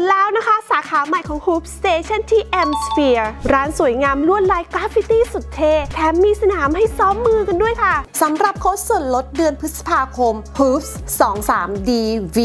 นแล้วนะคะาขาใหม่ของ Hoop Station ที่ M Sphere ร้านสวยงามลวดลายกราฟฟิตี้สุดเท่แถมมีสนามให้ซ้อมมือกันด้วยค่ะสำหรับโค้ดส่วนลดเดือนพฤษภาคม Hoops 23 DV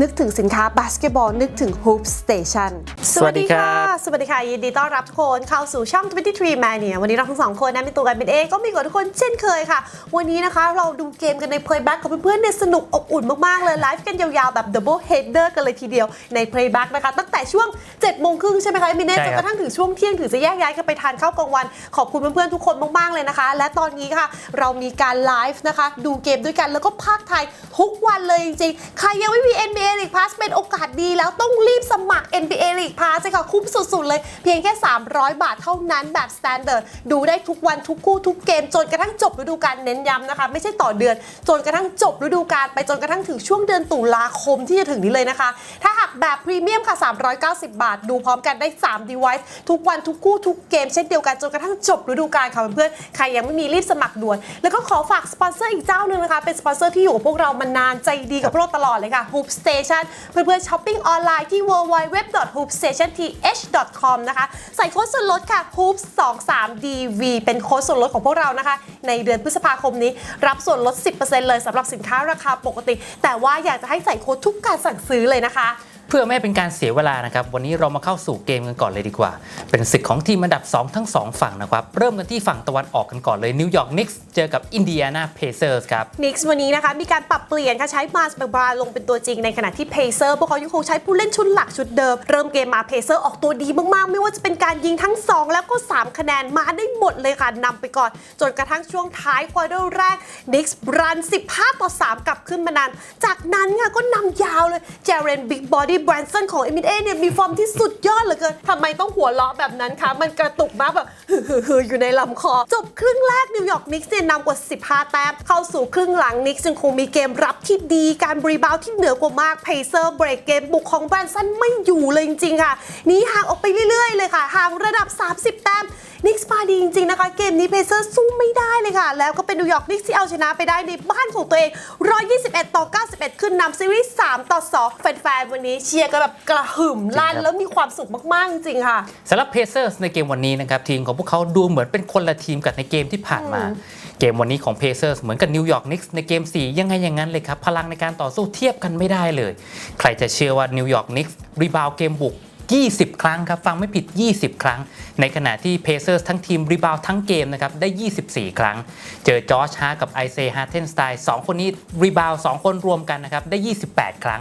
นึกถึงสินค้าบาสเกตบอลนึกถึง Hoop Station สวัสดีครับสวัสดีค่ะ ยินดีต้อนรับทุกคนเข้าสู่ช่อง 23 Mania วันนี้เราทั้งสองคนนะมีตัวกันเป็นเองก็มีกับทุกคนเช่นเคยค่ะ วันนี้นะคะเราดูเกมกันใน Playback กับเพื่อนๆเนี่ยสนุกอบอุ่นมากๆเลยไลฟ์กันยาวๆแบบ Double Header กันเลยทีเดียวใน Playback นะคะ ตั้งแต่ช่วง7โมงครึ่งใช่ไหมคะมินเน่ใช่จนครับกระทั่งถึงช่วงเที่ยงถึงจะแยกย้ายกันไปทานข้าวกลางวัน ขอบคุณเพื่อนๆทุกคนมากๆเลยนะคะ และตอนนี้ค่ะ เรามีการไลฟ์นะคะ ดูเกมด้วยกันแล้วก็ภาคไทยทุกวันเลยจริงๆ ใครยังไม่มี NBA League Pass เป็นโอกาสดี แล้วต้องรีบสมัคร NBA League Pass เลยค่ะคุ้มสุดๆเลย เพียงแค่ 300 บาทเท่านั้นแบบ Standard ดูได้ทุกวันทุกคู่ทุกเกม จนกระทั่งจบฤดูกาลเน้นย้ำนะคะ ไม่ใช่ต่อเดือน จนกระทั่งจบฤดูกาลไปจนกระทั่งถึงช่วงเดือนตุลาคมที่จะถึงนี้เลยนะคะ ถ้าหากแบบพรีเมียมค่ะ390 บาทดูพร้อมกันได้ 3 device ทุกวันทุกคู่ทุกเกมเช่นเดียวกัน จนกระทั่งจบฤดูกาลค่ะเพื่อนๆใครยังไม่มีรีบสมัครด่วน แล้วก็ขอฝากสปอนเซอร์อีกเจ้าหนึ่งนะคะ เป็นสปอนเซอร์ที่อยู่กับพวกเรามานานใจดีกับพวกเราตลอดเลยค่ะ Hoop Station เพื่อนๆช้อปปิ้งออนไลน์ที่ www.hoopstationth.com นะคะใส่โค้ดส่วนลดค่ะ Hoop 2 3 dv เป็นโค้ดส่วนลดของพวกเรานะคะ ในเดือนพฤษภาคมนี้ รับส่วนลด 10%เลยสำหรับสินค้าราคาปกติ แต่ว่าอยากจะให้ใส่โค้ดทุกการสั่งซื้อเลยนะคะ เพื่อไม่เป็นการเสียเวลานะครับ วันนี้เรามาเข้าสู่เกมกันก่อนเลยดีกว่า เป็นศึกของทีมอันดับ 2 ทั้ง 2 ฝั่งนะครับ เริ่มกันที่ฝั่งตะวันออกกันก่อนเลยนิวยอร์กนิกส์เจอกับอินเดียนาเพเซอร์สครับนิกส์วันนี้นะคะ มีการปรับเปลี่ยนค่ะใช้มาสเบราลงเป็นตัวจริงในขณะที่เพเซอร์พวกเขายังคงใช้ผู้เล่นชุดหลักชุดเดิม เริ่มเกมมาเพเซอร์ออกตัวดีมากๆ ไม่ว่าจะเป็นการยิงทั้ง 2 แล้วก็ 3 คะแนนมาได้หมดเลยค่ะนำไปก่อน จนกระทั่งช่วงท้ายควอเตอร์แรกนิกส์รัน 15 ต่อ 3 กลับขึ้นมานานจากนั้นค่ะก็นำยาวเลยเจเรนบิ๊กบอดี้แบรนสันของเอมิเอเนี่ยมีฟอร์มที่สุดยอดเหลือเกินทำไมต้องหัวเราะแบบนั้นคะ มันกระตุกมากแบบฮือๆอยู่ในลำคอ จบครึ่งแรกนิวยอร์กนิกส์เนี่ยนำกว่า 15 แต้ม เข้าสู่ครึ่งหลังนิกส์ยังคงมีเกมรับที่ดีการบรีบาวที่เหนือกว่ามากเพเซอร์เบรกเกมบุกของแบรนสันไม่อยู่เลยจริงๆค่ะนี้ห่างออกไปเรื่อยๆเลยค่ะห่างระดับ 30 แต้ม นิกส์มาดีจริง ๆ นะคะ เกมนี้เพเซอร์สู้ไม่ได้เลยค่ะ แล้วก็เป็นนิวยอร์กนิกส์ที่เอาชนะไปได้ในบ้านของตัวเอง 121 ต่อ 91 ขึ้นนำซีรีส์ 3 ต่อ 2 แฟนๆ วันนี้เชียร์กันแบบกระหึ่มลั่นจริงครับแล้วมีความสุขมาก ๆ จริงๆค่ะสำหรับเพเซอร์สในเกมวันนี้นะครับ ทีมของพวกเขาดูเหมือนเป็นคนละทีมกับในเกมที่ผ่านมาเกมวันนี้ของเพเซอร์สเหมือนกับนิวยอร์กนิกส์ในเกม 4 ยังไงอย่างนั้นเลยครับ พลังในการต่อสู้เทียบกันไม่ได้เลย ใครจะเชื่อว่านิวยอร์กนิกส์รีบาวเกมบุก 20 ครั้งครับ ฟังไม่ผิด 20 ครั้ง ในขณะที่เพเซอร์สทั้งทีมรีบาวทั้งเกมนะครับ ได้ 24 ครั้ง เจอจอชฮาร์กับไอเซฮาร์เทนสไตล์สองคนนี้รีบาวสองคนรวมกันนะครับ ได้ 28 ครั้ง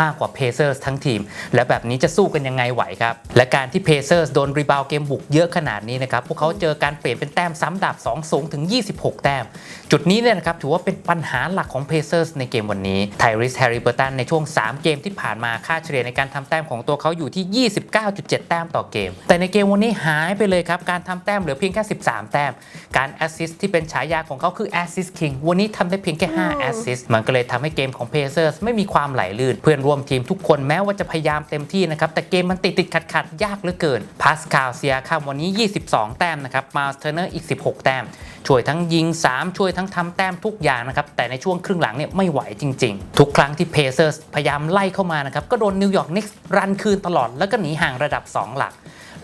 มากกว่าเพเซอร์สทั้งทีม และแบบนี้จะสู้กันยังไงไหวครับ และการที่เพเซอร์สโดนรีบาวเกมบุกเยอะขนาดนี้นะครับ พวกเขาเจอการเปลี่ยนเป็นแต้มซ้ำดาบ 2 สูงถึง 26 แต้ม จุดนี้เนี่ยนะครับถือว่าเป็นปัญหาหลักของเพเซอร์สในเกมวันนี้ไทริสแฮร์ริเบอร์ตันในช่วง 3 เกมที่ผ่านมาค่าเฉลี่ยในการทำแต้มของตัวเขาอยู่ที่ 29.7 แต้มต่อเกม แต่ในเกมวันนี้หายไปเลยครับการทำแต้มเหลือเพียงแค่ 13 แต้ม การแอสซิสที่เป็นฉายาของเขาคือแอสซิสคิงวันนี้ทำได้เพียงแค่5แอสซิสมันก็เลยทำให้เกมของเพเซอร์สไม่มีความไหลลื่นเพื่อนร่วมทีมทุกคนแม้ว่าจะพยายามเต็มที่นะครับ แต่เกมมันติดติดขัดขัดยากเหลือเกิน พาสคาลเซียคามวันนี้ 22 แต้มนะครับมาสเทอร์เนอร์อีก 16 แต้ม ช่วยทั้งยิง 3 ช่วยทั้งทำแต้มทุกอย่างนะครับ แต่ในช่วงครึ่งหลังเนี่ยไม่ไหวจริง ๆ ทุกครั้งที่เพเซอร์พยายามไล่เข้ามานะครับก็โดนนิวยอร์กนิกส์รันคืนตลอดแล้วก็หนีห่างระดับ 2 หลัก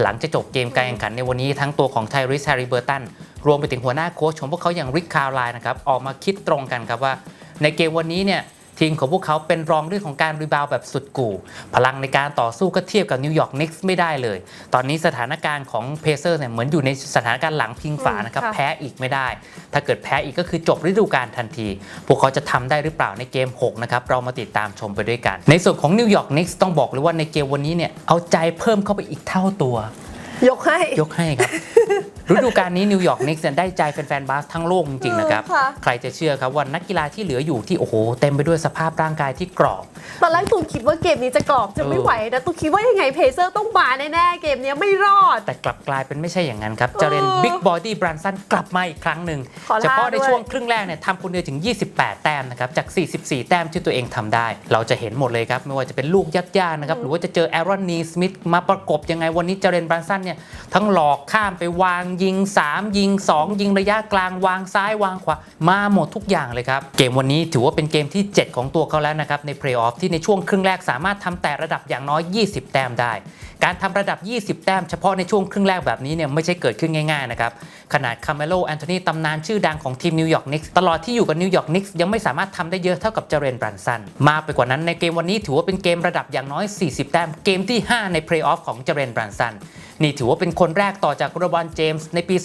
หลังจะจบเกมการแข่งขันในวันนี้ทั้งตัวของไทริสแฮร์ริเบอร์ตันรวมไปถึงหัวหน้าโค้ชของพวกเขาอย่างริกคาวไลน์นะครับออกมาคิดตรงกันครับว่า ในเกมวันนี้เนี่ย ทีมของพวกเขาเป็นรองเรื่องของการรีบาวด์แบบสุดกู่ พลังในการต่อสู้ก็เทียบกับนิวยอร์กนิกส์ไม่ได้เลย ตอนนี้สถานการณ์ของเพเซอร์เนี่ยเหมือนอยู่ในสถานการณ์หลังพิงฝานะครับอืมค่ะแพ้อีกไม่ได้ ถ้าเกิดแพ้อีกก็คือจบฤดูกาลทันที พวกเขาจะทำได้หรือเปล่าในเกม 6 นะครับ เรามาติดตามชมไปด้วยกัน ในส่วนของนิวยอร์กนิกส์ต้องบอกเลยว่าในเกมวันนี้เนี่ยเอาใจเพิ่มเข้าไปอีกเท่าตัว ยกให้ ยกให้ครับ ฤดูกาลนี้นิวยอร์กนิกส์ได้ใจแฟนๆบาสทั้งโลกจริงๆนะครับเออค่ะ ใครจะเชื่อครับว่านักกีฬาที่เหลืออยู่ที่โอ้โห เต็มไปด้วยสภาพร่างกายที่กรอบ ตอนแรกตูคิดว่าเกมนี้จะกรอบจะไม่เออไหวนะตูคิดว่ายังไงเพเซอร์ต้องมาแน่ๆเกมนี้ไม่รอด แต่กลับกลายเป็นไม่ใช่อย่างนั้นครับเออเจเรนบิ๊กบอดี้บรันสันกลับมาอีกครั้งหนึ่งขอลาเฉพาะในด้วย ช่วงครึ่งแรกเนี่ยทำคนเดียวถึง 28 แต้มนะครับ จาก 44 แต้มที่ตัวเองทำได้ เราจะเห็นหมดเลยครับ ไม่ว่าจะเป็นลูกยักษ์ๆนะครับ หรือว่าจะเจอแอรอนนีสมิธมาประกบยังไงวันนี้เจเรนบรันสันเนี่ยเนี่ยทั้งหลอกข้ามไปวางยิง 3 ยิง 2 ยิงระยะกลางวางซ้ายวางขวามาหมดทุกอย่างเลยครับ เกมวันนี้ถือว่าเป็นเกมที่ 7 ของตัวเขาแล้วนะครับในเพลย์ออฟที่ในช่วงครึ่งแรกสามารถทำแต่ระดับอย่างน้อย 20 แต้มได้ การทำระดับ 20 แต้มเฉพาะในช่วงครึ่งแรกแบบนี้เนี่ยไม่ใช่เกิดขึ้นง่ายๆนะครับขนาดคาร์เมโลแอนโทนีตำนานชื่อดังของทีมนิวยอร์กนิกส์ตลอดที่อยู่กับนิวยอร์กนิกส์ยังไม่สามารถทำได้เยอะเท่ากับเจเรนบรันสันมากไปกว่านั้นในเกมวันนี้ถือว่าเป็นเกมระดับอย่างน้อย 40 แต้มเกมที่ 5 ในเพลย์ออฟของเจเรนบรันสัน นี่ถือว่าเป็นคนแรกต่อจากโรบอนเจมส์ในปี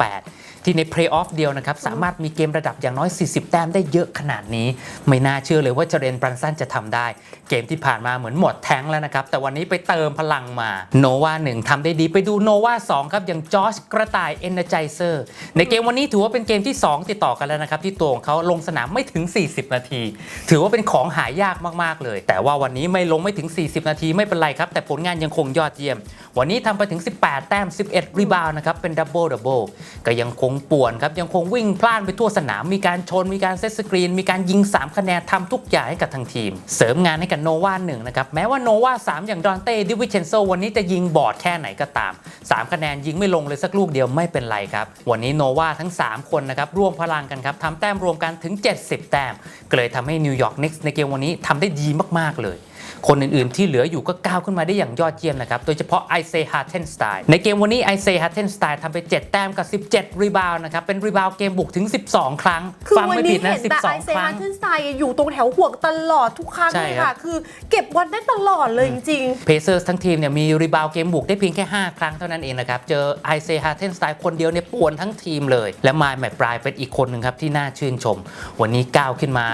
2018 ที่ในเพลย์ออฟเดียวนะครับ สามารถมีเกมระดับอย่างน้อย 40 แต้มได้เยอะขนาดนี้ ไม่น่าเชื่อเลยว่าเจเรนบรันสันจะทำได้ เกมที่ผ่านมาเหมือนหมดแท้งแล้วนะครับ แต่วันนี้ไปเติมพลังมาโนวา1ทำได้ดีไปดูโนวา2ครับอย่างจอชกระต่ายเอเนจเซอร์ในเกมวันนี้ถือว่าเป็นเกมที่ 2 ติดต่อกันแล้วนะครับ ที่ตัวของเขาลงสนามไม่ถึง 40 นาที ถือว่าเป็นของหายากมากๆเลย แต่ว่าวันนี้ไม่ลงไม่ถึง 40 นาทีไม่เป็นไรครับ แต่ผลงานยังคงยอดเยี่ยม วันนี้ทำไปถึง 18 แต้ม 11 รีบาวนะครับเป็นดับเบิลดับเบิลก็ยังคงป่วนครับยังคงวิ่งพล่านไปทั่วสนาม มีการชน มีการเซตสกรีน มีการยิง 3 คะแนนทำทุกอย่างให้กับทางทีม เสริมงานให้กับโนวาหนึ่งนะครับ แม้ว่าโนวา3อย่างดอนเต้ดิวิเชนโซวันนี้จะยิงบอดแค่ไหนก็ตาม 3 คะแนนยิงไม่ลงเลยสักลูกเดียวไม่เป็นไรครับ วันนี้โนวาทั้ง 3 คนนะครับร่วมพลังกันครับทำแต้มรวมกันถึง 70 แต้มก็เลยทำให้นิวยอร์กนิกส์ในเกมวันนี้ทำได้ดีมากๆเลย คนอื่นๆ ที่เหลืออยู่ก็ก้าวขึ้นมาได้อย่างยอดเยี่ยมนะครับ โดยเฉพาะไอเซฮาร์เทนสไตน์ในเกมวันนี้ไอเซฮาร์เทนสไตน์ทำไป 7 แต้มกับ 17 รีบาวนะครับ เป็นรีบาวเกมบุกถึง 12 ครั้ง คือฟังวันไม่นี้ผิดนะ เห็นแต่ไอเซ12ครั้ฮาง ร์เทนสไตน์อยู่ตรงแถวห่วงตลอดทุกครั้งใช่เลยครัค่ะ บ คือเก็บวันได้ตลอดเลยจริง เพเซอร์สทั้งทีมเนี่ยมีรีบาวเกมบุกได้เพียงแค่ 5 ครั้งเท่านั้นเองนะครับ เจอไอเซฮาร์เทนสไตน์คนเดียวเนี่ยป่วนทั้งทีมเลย และมายแมตปลายเป็นอีกคนหนึ่งครับ ที่น่าชื่นชม วันนี้ก้าวขึ้นมา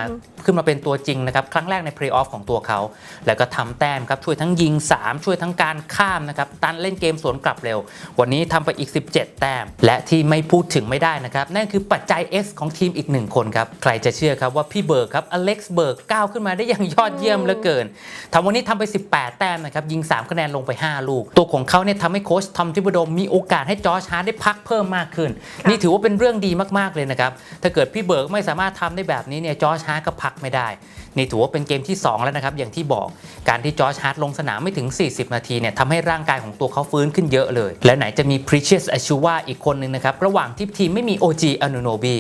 ขึ้นมาเป็นตัวจริงนะครับ ครั้งแรกในเพลย์ออฟของตัวเขา แล้วก็ทำแต้มครับ ช่วยทั้งยิง 3 ช่วยทั้งการข้ามนะครับ ตันเล่นเกมสวนกลับเร็ว วันนี้ทำไปอีก 17 แต้ม และที่ไม่พูดถึงไม่ได้นะครับ นั่นคือปัจจัย X ของทีมอีกหนึ่งคนครับ ใครจะเชื่อครับว่าพี่เบิร์กครับอเล็กซ์เบิร์กก้าวขึ้นมาได้อย่างยอดเยี่ยมเหลือเกินทำวันนี้ทำไป 18 แต้มนะครับ ยิง 3 คะแนนลงไป 5 ลูก ตัวของเขาเนี่ยทำให้โค้ชทอมทิบโดมมีโอกาสให้จอร์จฮาร์ดได้พักเพิ่มมากขึ้น นี่ถือว่าเป็นเรื่องดีมากๆเลยนะครับ ถ้าเกิดพี่เบิร์กไม่สามารถทำได้แบบนี้เนี่ยจอร์จฮาร์ดก็พักไม่ได้ นี่ถือว่าเป็นเกมที่ 2 แล้วนะครับ อย่างที่บอกการที่จอร์จฮาร์ดลงสนามไม่ถึง 40 นาทีเนี่ยทำให้ร่างกายของตัวเขาฟื้นขึ้นเยอะเลย และไหนจะมี Precious a c h u w a อีกคนหนึ่งนะครับ ระหว่างที่ทีมไม่มี OG a n u n o b i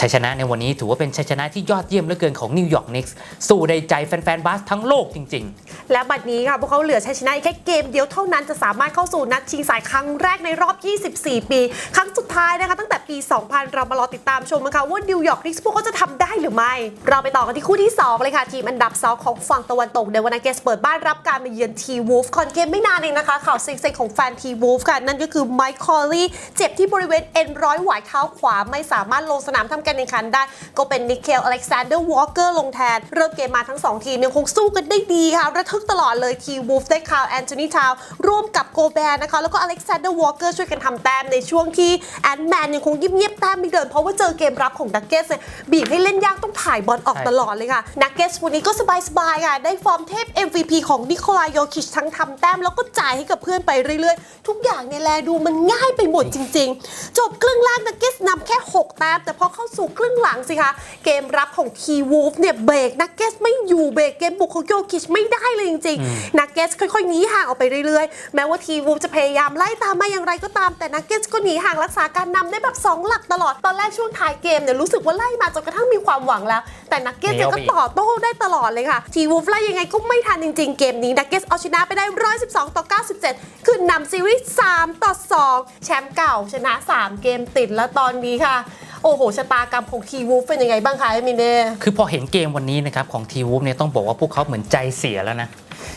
ชัยชนะในวันนี้ถือว่าเป็นชัยชนะที่ยอดเยี่ยมเหลือเกินของนิวยอร์กนิกส์สู้ในใจแฟนๆบาสทั้งโลกจริง ๆ และบัดนี้ค่ะพวกเขาเหลือชัยชนะอีกแค่เกมเดียวเท่านั้นจะสามารถเข้าสู่นัดชิงสายครั้งแรกในรอบ 24 ปี ครั้งสุดท้ายนะคะตั้งแต่ปี 2000 เรามารอติดตามชมกันค่ะว่านิวยอร์กนิกส์พวกเขาจะทำได้หรือไม่ เราไปต่อกันที่คู่ที่ 2 เลยค่ะ ทีมอันดับ2ของฝั่งตะวันตกเดวานาเกสเปิดบ้านรับการมาเยือนทีวูฟก่อนเกมไม่นานเองนะคะ ข่าวเซ็งๆของแฟนทีวูฟค่ะ นั่นก็คือไมค์คอลลี่เจ็บที่บริเวณเอ็นร้อยหวายเท้าขวาไม่สามารถลงสนามทำการแข่งขันได้ ก็เป็นนิเคลอเล็กซานเดอร์วอลเกอร์ลงแทน เริ่มเกมมาทั้ง 2 ทีมยังคงสู้กันได้ดีค่ะระทึกตลอดเลยทีวูฟได้คาวแอนโทนีทาวร่วมกับโกแบร์นะคะแล้วก็อเล็กซานเดอร์วอลเกอร์ช่วยกันทำแต้มในช่วงที่แอนแมนยังคงเงียบๆแต้มไม่เดินเพราะว่าเจอเกมรับของดักเก็ตเนี่ยบีบให้เล่นยากต้องถ่ายบอลออกตลอดเลยค่ะ นักเก็ตวันนี้ก็สบายๆค่ะ ได้ฟอร์มเทพ MVP ของนิโคลายโยคิชทั้งทำแต้มแล้วก็จ่ายให้กับเพื่อนไปเรื่อยๆ ทุกอย่างเนี่ยแลดูมันง่ายไปหมดจริงๆ จบครึ่งแรกนักเก็ตนำแค่ 6 แต้ม แต่พอเข้าสู่ครึ่งหลังสิคะ เกมรับของทีวูฟเนี่ยเบรกนักเก็ตไม่อยู่เบรกเกมบุกของโยคิชไม่ได้เลยจริงๆ นักเก็ตค่อยๆหนีห่างออกไปเรื่อยๆ แม้ว่าทีวูฟจะพยายามไล่ตามมาอย่างไรก็ตามแต่นักเก็ตก็หนีห่างรักษาการนำได้แบบสองหลักตลอดตอนแรกช่วงท้ายเกมเนี่ยรู้สึกว่าไล่มาจนกระทั่งมีความหวังแล้ว แต่นักเก็ตเนี่ยก็ต่อต่อโต้ได้ตลอดเลยค่ะ ทีวูฟไล่ยังไงก็ไม่ทันจริง ๆ เกมนี้ดักเกสเอาชนะไปได้ 112 ต่อ 97คือนำซีรีส์ 3 ต่อ 2 แชมป์เก่าชนะ 3 เกมติดแล้วตอนนี้ค่ะ โอ้โหชะตากรรมของทีวูฟเป็นยังไงบ้างคะเอมิเน่คือพอเห็นเกมวันนี้นะครับของทีวูฟเนี่ยต้องบอกว่าพวกเขาเหมือนใจเสียแล้วนะ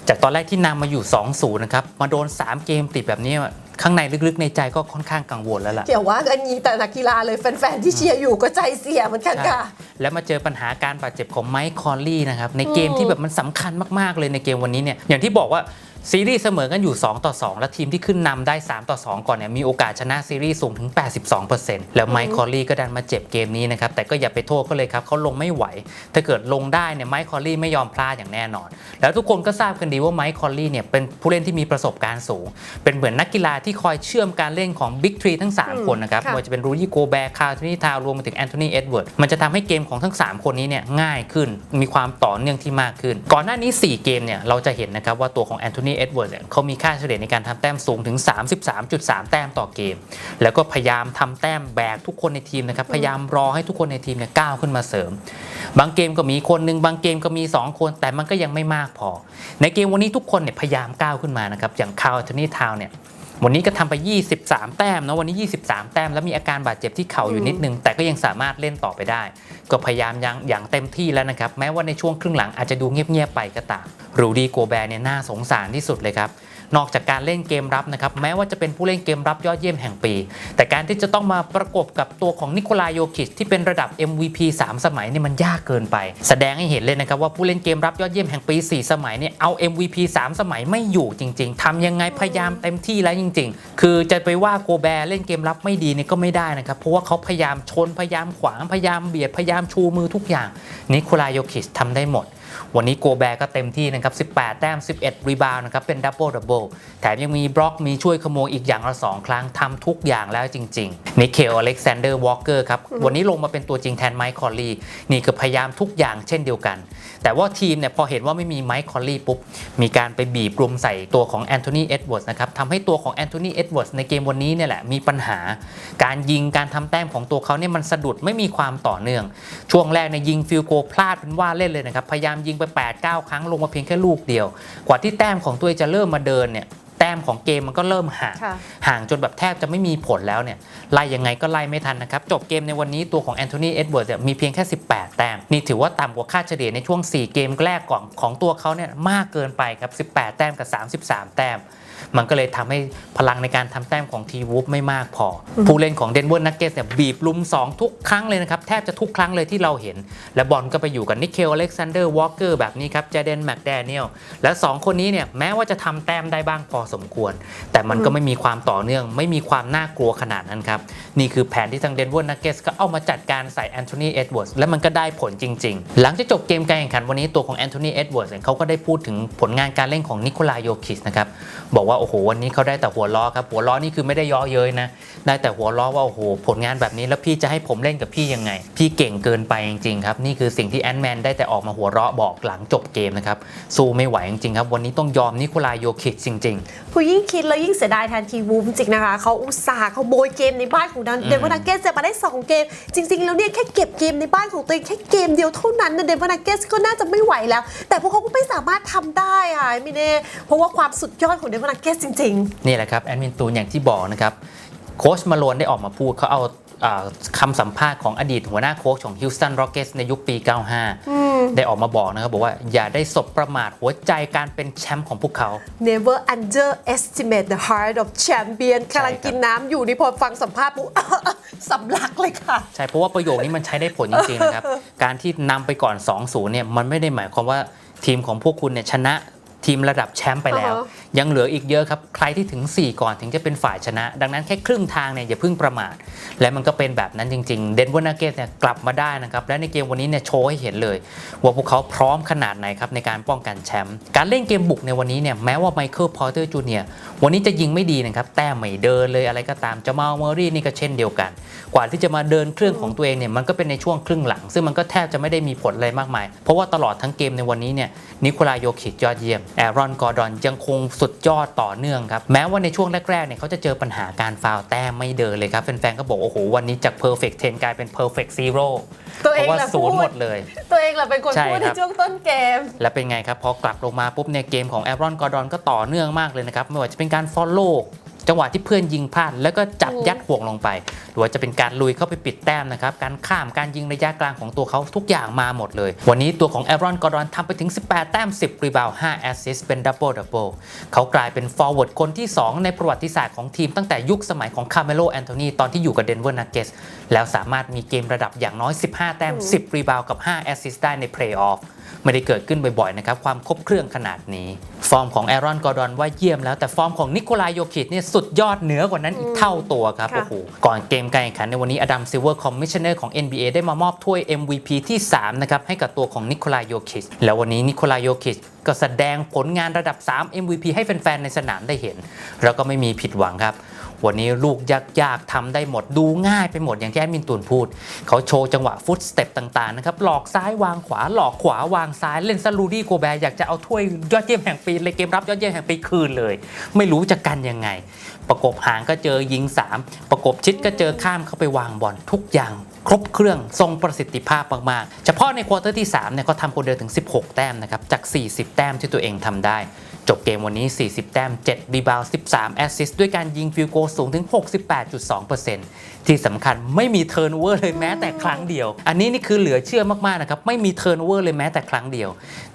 จากตอนแรกที่นำมาอยู่ 2-0 นะครับ มาโดน 3 เกมติดแบบนี้ ข้างในลึกๆในใจก็ค่อนข้างกังวลแล้วล่ะเกี่ยวว่ากันนี้แต่นักกีฬาเลยแฟนๆที่เชียร์อยู่ก็ใจเสียเหมือนกันค่ะใช่แล้วมาเจอปัญหาการบาดเจ็บของไมค์คอลลี่นะครับในเกมที่แบบมันสำคัญมากๆเลยในเกมวันนี้เนี่ยอย่างที่บอกว่าซีรีส์เสมอกันอยู่ 2 ต่อ 2 และทีมที่ขึ้นนำได้ 3 ต่อ 2 ก่อนเนี่ยมีโอกาสชนะซีรีส์สูงถึง 82%แล้วไมค์คอลลี่ก็ดันมาเจ็บเกมนี้นะครับ แต่ก็อย่าไปโทษเขาเลยครับเขาลงไม่ไหว ถ้าเกิดลงได้เนี่ยไมค์คอลลี่ไม่ยอมพลาดอย่างแน่นอน แล้วทุกคนก็ทราบกันดีว่าไมค์คอลลี่เนี่ยเป็นผู้เล่นที่มีประสบการณ์สูง เป็นเหมือนนักกีฬาที่คอยเชื่อมการเล่นของบิ๊กทรีทั้งสามอืมคนนะครับค่ะไม่ว่าจะเป็นรูดี้โกแบร์คาร์ทนี่ทาวรวมไปถึงแอนโทนีเอ็ดเวิร์ดมันจะทำให้เกมของทั้ง 3 คนนี้เนี่ยง่ายขึ้นมีความต่อเนื่องที่มากขึ้น ก่อนหน้านี้ 4 เกมเนี่ยเราจะเห็นนะครับว่าตัวของแอนโทนีเอ็ดเวิร์ดเนี่ยเขามีค่าเฉลี่ยในการทำแต้มสูงถึง 33.3 แต้มต่อเกม แล้วก็พยายามทำแต้มแบกทุกคนในทีมนะครับพยายามรอให้ทุกคนในทีมเนี่ยก้าวขึ้นมาเสริม บางเกมก็มีคนหนึ่งบางเกมก็มี 2 คน แต่มันก็ยังไม่มากพอ ในเกมวันนี้ทุกคนเนี่ยพยายามก้าวขึ้นมานะครับอย่างคาร์ลทนี่ทาวเนี่ย วันนี้ก็ทำไป 23 แต้มนะวันนี้ 23 แต้มแล้วมีอาการบาดเจ็บที่เข่าอยู่นิดนึง แต่ก็ยังสามารถเล่นต่อไปได้ ก็พยายามยังอย่างเต็มที่แล้วนะครับ แม้ว่าในช่วงครึ่งหลังอาจจะดูเงียบๆไปก็ตามรูดี้โกแบร์เนี่ยน่าสงสารที่สุดเลยครับ นอกจากการเล่นเกมรับนะครับแม้ว่าจะเป็นผู้เล่นเกมรับยอดเยี่ยมแห่งปี แต่การที่จะต้องมาประกบกับตัวของนิโคลายโยคิชที่เป็นระดับ MVP 3 สมัยนี่มันยากเกินไป แสดงให้เห็นเลยนะครับว่าผู้เล่นเกมรับยอดเยี่ยมแห่งปี 4 สมัยเนี่ยเอา MVP 3 สมัยไม่อยู่จริง ๆทำยังไงพยายามเต็มที่แล้วจริง ๆ คือจะไปว่าโกแบร์เล่นเกมรับไม่ดีเนี่ยก็ไม่ได้นะครับเพราะว่าเขาพยายามชนพยายามขวางพยายามเบียดพยายามชูมือทุกอย่างนิโคลายโยคิชทำได้หมด วันนี้โกแบร์ก็เต็มที่นะครับ 18 แต้ม 11 รีบาวนะครับ เป็นดับเบิลดับเบิลแถมยังมีบล็อกมีช่วยขโมยอีกอย่างละ 2 ครั้งทำทุกอย่างแล้วจริงๆนิเคลอเล็กซานเดอร์วอลเกอร์ครับ วันนี้ลงมาเป็นตัวจริงแทนไมค์คอลลีนี่คือพยายามทุกอย่างเช่นเดียวกัน แต่ว่าทีมเนี่ยพอเห็นว่าไม่มีไมค์คอลลีปุ๊บ มีการไปบีบรุมใส่ตัวของแอนโทนีเอ็ดเวิร์ดนะครับทำให้ตัวของแอนโทนีเอ็ดเวิร์ดในเกมวันนี้เนี่ยแหละมีปัญหา การยิงการทำแต้มของตัวเขาเนี่ยมันสะดุดไม่มีความต่อเนื่อง ช่วงแรกเนี่ยยิงฟิลโกพลาดเป็นว่าเล่นเลยนะครับพยายามยิงไป8-9 ครั้งลงมาเพียงแค่ลูกเดียว กว่าที่แต้มของตัวเองจะเริ่มมาเดินเนี่ยแต้มของเกมมันก็เริ่มห่างค่ะห่างจนแบบแทบจะไม่มีผลแล้วเนี่ยไล่ยังไงก็ไล่ไม่ทันนะครับ จบเกมในวันนี้ตัวของแอนโทนีเอ็ดเวิร์ดมีเพียงแค่ 18 แต้ม นี่ถือว่าต่ำกว่าค่าเฉลี่ยในช่วง 4 เกมแรกก่อนของตัวเขาเนี่ยมากเกินไปครับ 18 แต้มกับ 33 แต้ม มันก็เลยทำให้พลังในการทำแต้มของทีวูฟไม่มากพอ ผู้เล่นของเดนเวอร์นักเก็ตเนี่ยบีบลุม 2 ทุกครั้งเลยนะครับ แทบจะทุกครั้งเลยที่เราเห็น และบอลก็ไปอยู่กับนิเคลอเล็กซานเดอร์วอลเกอร์แบบนี้ครับเจเดนแมคแดเนียลและ 2 คนนี้เนี่ยแม้ว่าจะทำแต้มได้บ้างพอสมควร แต่มันก็ไม่มีความต่อเนื่อง ไม่มีความน่ากลัวขนาดนั้นครับนี่คือแผนที่ทางเดนเวอร์นักเก็ตก็เอามาจัดการใส่แอนโทนีเอ็ดเวิร์ดและมันก็ได้ผลจริง ๆ หลังจากจบเกมการแข่งขันวันนี้ตัวของแอนโทนีเอ็ดเวิร์ดเขาก็ได้พูดถึงผลงานการเล่นของนิโคลายโยคิชนะครับบอกว่าโอ้โหวันนี้เขาได้แต่หัวล้อครับหัวล้อนี่คือไม่ได้ย่อเย้ยนะได้แต่หัวล้อว่าโอ้โหผลงานแบบนี้แล้วพี่จะให้ผมเล่นกับพี่ยังไง พี่เก่งเกินไปจริงๆครับนี่คือสิ่งที่แอนแมนได้แต่ออกมาหัวเราะบอกหลังจบเกมนะครับสู้ไม่ไหวจริงๆครับวันนี้ต้องยอมนิโคลายโยคิชจริง ๆ ผู้ยิ่งคิดแล้วยิ่งเสียดายแทนทีวูฟจริงนะคะเขาอุตส่าห์เขาโบยเกมในบ้านของดันเดนเวอร์นักเก็จะมาได้ 2 เกม จริง ๆ แล้วเนี่ยแค่เก็บเกมในบ้านของตัวเองแค่เกมเดียวเท่านั้นเดนเวอร์นักเก็ตก็น่าจะไม่ไหวแล้ว แต่พวกเขาก็ไม่สามารถทำได้ค่ะม่แน่เพราะว่าความสุดยอดของเดนวอร์นักเก็ตจริงนี่แหละครับแอดมินตูนอย่างที่บอกนะครับโค้ชมาโลนได้ออกมาพูดเขาเอาอ่าคำสัมภาษณ์ของอดีตหัวหน้าโค้ชของ Houston Rockets ในยุคปี 95 ได้ออกมาบอกนะครับ บอกว่าอย่าได้สบประมาทหัวใจการเป็นแชมป์ของพวกเขาๆ never underestimate the heart of champion กำลังกินน้ำอยู่นี่พอฟังสัมภาษณ์ปุ๊บสำลักเลยค่ะ ใช่ เพราะว่าประโยคนี้มันใช้ได้ผลจริงๆนะครับ การที่นำไปก่อน 2-0 เนี่ยมันไม่ได้หมายความว่าทีมของพวกคุณเนี่ยชนะทีมระดับแชมป์ไปแล้วอ่าฮะ ยังเหลืออีกเยอะครับ ใครที่ถึง 4 ก่อนถึงจะเป็นฝ่ายชนะ ดังนั้นแค่ครึ่งทางเนี่ยอย่าเพิ่งประมาท และมันก็เป็นแบบนั้นจริงๆ เดนเวอร์นาเกตเนี่ยกลับมาได้นะครับ และในเกมวันนี้เนี่ยโชว์ให้เห็นเลย ว่าพวกเขาพร้อมขนาดไหนครับในการป้องกันแชมป์ การเล่นเกมบุกในวันนี้เนี่ยแม้ว่าไมเคิลพอร์เตอร์จูเนียวันนี้จะยิงไม่ดีนะครับ แต้มไม่เดินเลยอะไรก็ตามจะมาเมอรี่นี่ก็เช่นเดียวกัน กว่าที่จะมาเดินเครื่องของตัวเองเนี่ยมันก็เป็นในช่วงครึ่งหลัง ซึ่งมันก็แทบจะไม่ได้มีผลอะไรมากมาย เพราะว่าตลอดทั้งเกมในวันนี้เนี่ยนิโคลายโยคิชยอดเยี่ยมแอรอนกอร์ดอนยังคงสุดยอดต่อเนื่องครับ แม้ว่าในช่วงแรกๆเนี่ยเขาจะเจอปัญหาการฟาวล์แต้มไม่เดินเลยครับ แฟนๆก็บอกโอ้โหวันนี้จาก perfect 10 กลายเป็น perfect zero ตัวเพเองราะว่าแหละศูนย์พูดหมดเลย ตัวเองแหละเป็นคนใช่พูดในครับช่วงต้นเกม และเป็นไงครับ พอกลับลงมาปุ๊บเนี่ยเกมของแอรอนกอร์ดอนก็ต่อเนื่องมากเลยนะครับ ไม่ว่าจะเป็นการ follow จังหวะที่เพื่อนยิงพลาดแล้วก็จับอืมยัดห่วงลงไป หรือว่าจะเป็นการลุยเข้าไปปิดแต้มนะครับ การข้ามการยิงระยะกลางของตัวเขาทุกอย่างมาหมดเลย วันนี้ตัวของแอรอนกอร์ดอนทำไปถึง 18 แต้ม 10 รีบาวด์5แอสซิสต์เป็นดับเบิลดับเบิลเขากลายเป็นฟอร์เวิร์ดคนที่ 2 ในประวัติศาสตร์ของทีมตั้งแต่ยุคสมัยของคาเมโลแอนโทนีตอนที่อยู่กับเดนเวอร์นักเกสแล้วสามารถมีเกมระดับอย่างน้อย 15 แต้ม 10 รีบาวด์กับ5แอสซิสต์ได้ในเพลย์ออฟ ไม่ได้เกิดขึ้นบ่อยๆนะครับความครบเครื่องขนาดนี้ ฟอร์มของแอรอนกอร์ดอนว่าเยี่ยมแล้วแต่ฟอร์มของนิโคลายโยคิดเนี่ยสุดยอดเหนือกว่านั้นอีกเท่าตัวครับค่ะโอ้โหก่อนเกมการแข่งขันในวันนี้อดัมซิลเวอร์คอมมิชชันเนอร์ของ NBA ได้มามอบถ้วย MVP ที่3นะครับให้กับตัวของนิโคลายโยคิชแล้ววันนี้นิโคลายโยคิชก็แสดงผลงานระดับ 3 MVP ให้แฟนๆในสนามได้เห็น แล้วก็ไม่มีผิดหวังครับ วันนี้ลูกยากๆทำได้หมดดูง่ายไปหมดอย่างที่แอดมินตูนพูด เขาโชว์จังหวะฟุตสเต็ปต่างๆนะครับหลอกซ้ายวางขวาหลอกขวาวางซ้ายเล่นซะลูดี้โกแบร์อยากจะเอาถ้วยยอดเยี่ยมแห่งปีเลยเกมรับยอดเยี่ยมแห่งปีคืนเลย ไม่รู้จะกันยังไง ประกบหางก็เจอยิง 3 ประกบชิดก็เจอข้ามเข้าไปวางบอลทุกอย่างครบเครื่องทรงประสิทธิภาพมากๆ เฉพาะในควอเตอร์ที่3เนี่ยเขาทำคนเดียวถึง 16 แต้มนะครับจาก 40 แต้มที่ตัวเองทำได้ จบเกมวันนี้ 40 แต้ม 7 รีบาว 13 แอสซิสต์ด้วยการยิงฟิลโกสูงถึง 68.2%ที่สำคัญไม่มีเทิร์นเวอร์เลยแม้แต่ครั้งเดียว อันนี้นี่คือเหลือเชื่อมากๆนะครับ ไม่มีเทิร์นเวอร์เลยแม้แต่ครั้งเดียว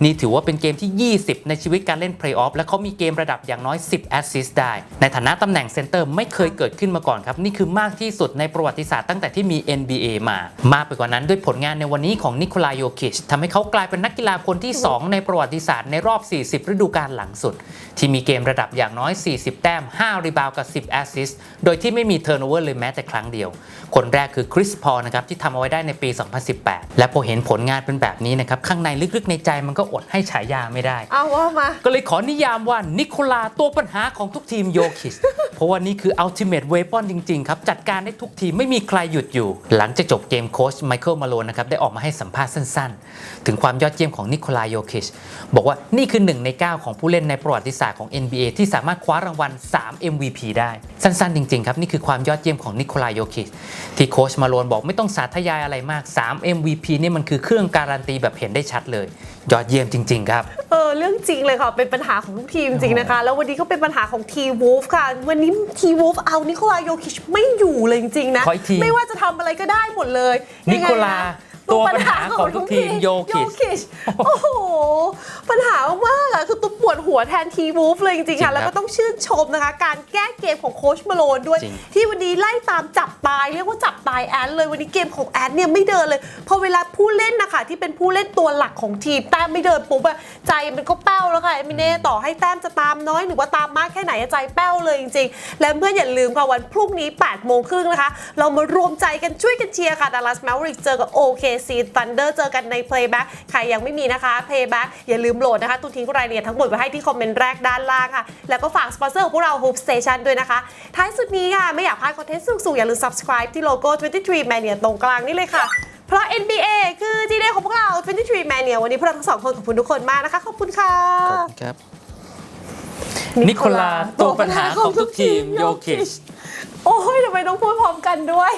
นี่ถือว่าเป็นเกมที่ 20 ในชีวิตการเล่นเพลย์ออฟและเขามีเกมระดับอย่างน้อย 10 แอสซิสต์ได้ ในฐานะตำแหน่งเซนเตอร์ไม่เคยเกิดขึ้นมาก่อนครับ นี่คือมากที่สุดในประวัติศาสตร์ตั้งแต่ที่มี NBA มา มากไปกว่านั้นด้วยผลงานในวันนี้ของนิโคลาโยคิชทำให้เขากลายเป็นนักกีฬาคนที่ 2 ในประวัติศาสตร์ในรอบ 40 ฤดูกาลหลังสุดที่มีเกมระดับอย่างน้อย 40 แต้ม 5 รีบาวด์กับ 10 แอสซิสต์ โดยที่ไม่มีเทิร์นโอเวอร์เลยแม้แต่ครั้งเดียว คนแรกคือคริสพอลนะครับที่ทำเอาไว้ได้ในปี 2018 และพอเห็นผลงานเป็นแบบนี้นะครับ ข้างในลึกๆในใจมันก็อดให้ฉายาไม่ได้ เอาว่ามา ก็เลยขอนิยามว่านิโคลาตัวปัญหาของทุกทีมโยคิส เพราะว่านี่คืออัลติเม e เว p อนจริงๆครับ จัดการได้ทุกทีมไม่มีใครหยุดอยู่ หลังจากจบเกมโค้ชไมเคิลมาโลนนะครับได้ออกมาให้สัมภาษณ์สั้น ๆ ถึงความยอดเยี่ยมของนิโคลาโยคิชบอกว่านี่คือหนึ่งใน9ของผู้เล่นในประวัติศาสตร์ของ NBA ที่สามารถคว้ารางวัล 3 MVP ได้ สั้นๆ จริง ๆ ครับ นี่คือความยอดเยี่ยมของนิโคลาโยคิชที่โค้ชมาโลนบอกไม่ต้องสาธยายอะไรมาก 3 MVP นี่มันคือเครื่องการันตีแบบเห็นได้ชัดเลย ยอดเยี่ยมจริง ๆ ครับเออเรื่องจริงเลยค่ะ เป็นปัญหาของทุกทีมจริงๆนะคะ แล้ววันนี้ก็เป็นปัญหาของทีวูฟค่ะ วันนี้ทีวูฟเอานิโคลาโยคิชไม่อยู่เลยจริงๆนะขออีกทีไม่ว่าจะทำอะไรก็ได้หมดเลยนิโคลายังไงนะ ตัวปัญหาของทุกทีมโยคิชชโอ้โห ปัญหามากๆอะคือตัวปวดหัวแทนทีวูฟเลยจริงๆจริงครัค่ะบแล้วก็ต้องชื่นชมนะคะ การแก้เกมของโค้ชมาโลนด้วยจริงที่วันนี้ไล่ตามจับตาย เรียกว่าจับตายแอนเลยวันนี้เกมของแอนเนี่ยไม่เดินเลย พอเวลาผู้เล่นนะคะที่เป็นผู้เล่นตัวหลักของทีมแต้มไม่เดินปุ๊บอะใจมันก็แป้วแล้วค่ะเอมิเน่ต่อให้แต้มจะตามน้อยหรือว่าตามมากแค่ไหนอะใจแป้วเลยจริงๆ และเพื่อนอย่าลืมค่ะวันพรุ่งนี้8โมงครึ่งนะคะ เรามารวมใจกันช่วยกันเชียร์ค่ะดัลลัสแมวริกเจอกับ OKC Thunder เจอกันใน Playback ใครยังไม่มีนะคะ Playback อย่าลืมโหลดนะคะตูนทิ้งรายละเอียดทั้งหมดไว้ให้ที่คอมเมนต์แรกด้านล่างค่ะ แล้วก็ฝากสปอนเซอร์ของพวกเรา Hoop Station ด้วยนะคะ ท้ายสุดนี้ค่ะ ไม่อยากพลาดคอนเทนต์สุกๆอย่าลืม subscribe ที่โลโก้ 23 Mania ตรงกลางนี่เลยค่ะ เพราะ NBA คือจีเดของพวกเรา 23 Mania วันนี้พวกเราทั้งสองคนขอบคุณทุกคนมากนะคะขอบคุณค่ะครับนิโคลาตัวปัญหาของทุกทีมโยคิชโอ้ยทำไมต้องพูดพร้อมกันด้วย